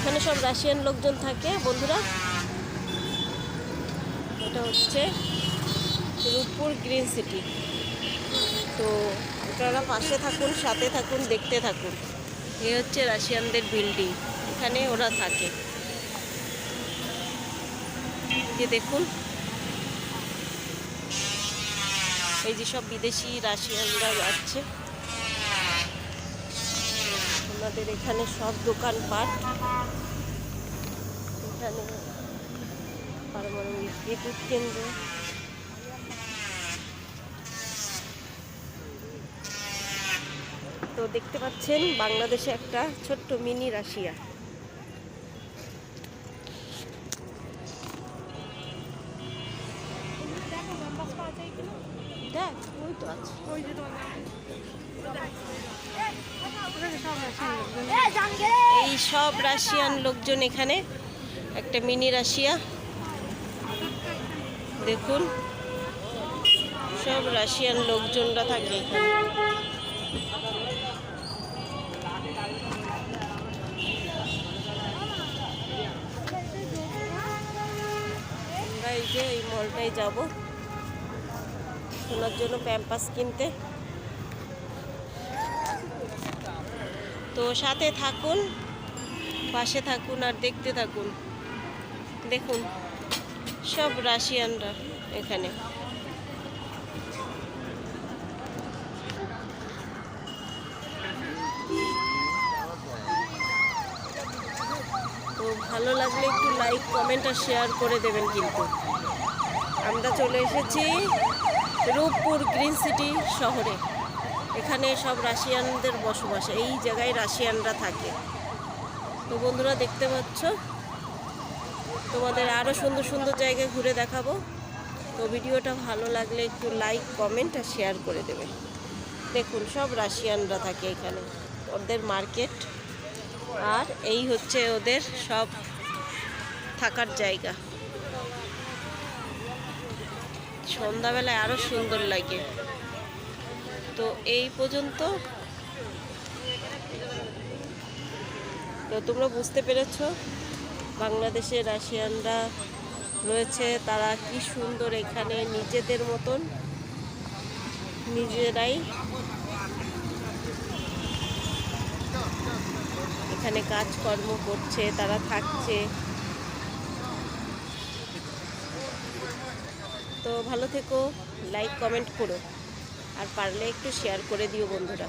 এখানে সব রাশিয়ান লোকজন থাকে, বন্ধুরা। এটা হচ্ছে রূপপুর গ্রিন সিটি। তো আপনারা পাশে থাকুন, সাথে থাকুন, দেখতে থাকুন। এ হচ্ছে রাশিয়ানদের বিল্ডিং এখানে ওরা থাকে। যে দেখুন। এই যে সব বিদেশি রাশিয়ানরা যাচ্ছে। ওনাদের এখানে সব দোকানপাট। এখানে পারমাণবিক বিদ্যুৎ কেন্দ্র। তো দেখতে পাচ্ছেন বাংলাদেশে একটা ছোট্ট মিনি রাশিয়া। দেখ ওই তো আছে। এই সব রাশিয়ান লোকজন এখানে। একটা মিনি রাশিয়া। দেখুন, সব রাশিয়ান লোকজনরা থাকে আমরা এই যে এই মলটায় যাব। শোনার জন্য প্যাম্পাস কিনতে। তো সাথে থাকুন, পাশে থাকুন আর দেখতে থাকুন। দেখুন, সব রাশিয়ানরা এখানে। তো ভালো লাগলে একটু লাইক কমেন্ট আর শেয়ার করে দেবেন কিন্তু। আমরা চলে এসেছি রূপপুর গ্রিন সিটি শহরে। এখানে সব রাশিয়ানদের বসবাস, এই জায়গায় রাশিয়ানরা থাকে। তো বন্ধুরা দেখতে পাচ্ছ, তোমাদের আরও সুন্দর সুন্দর জায়গায় ঘুরে দেখাবো। তো ভিডিওটা ভালো লাগলে একটু লাইক কমেন্ট আর শেয়ার করে দেবে। দেখুন, সব রাশিয়ানরা থাকে এখানে, ওদের মার্কেট আর এই হচ্ছে ওদের সব থাকার জায়গা। সন্ধ্যাবেলায় আরও সুন্দর লাগে। তো এই পর্যন্ত। তো তোমরা বুঝতে পেরেছ, বাংলাদেশে রাশিয়ানরা রয়েছে, তারা কি সুন্দর এখানে নিজেদের মতন, নিজেরাই এখানে কাজকর্ম করছে, তারা থাকছে। তো ভালো থেকো, লাইক, কমেন্ট করো। আর পারলে একটু শেয়ার করে দিও বন্ধুরা।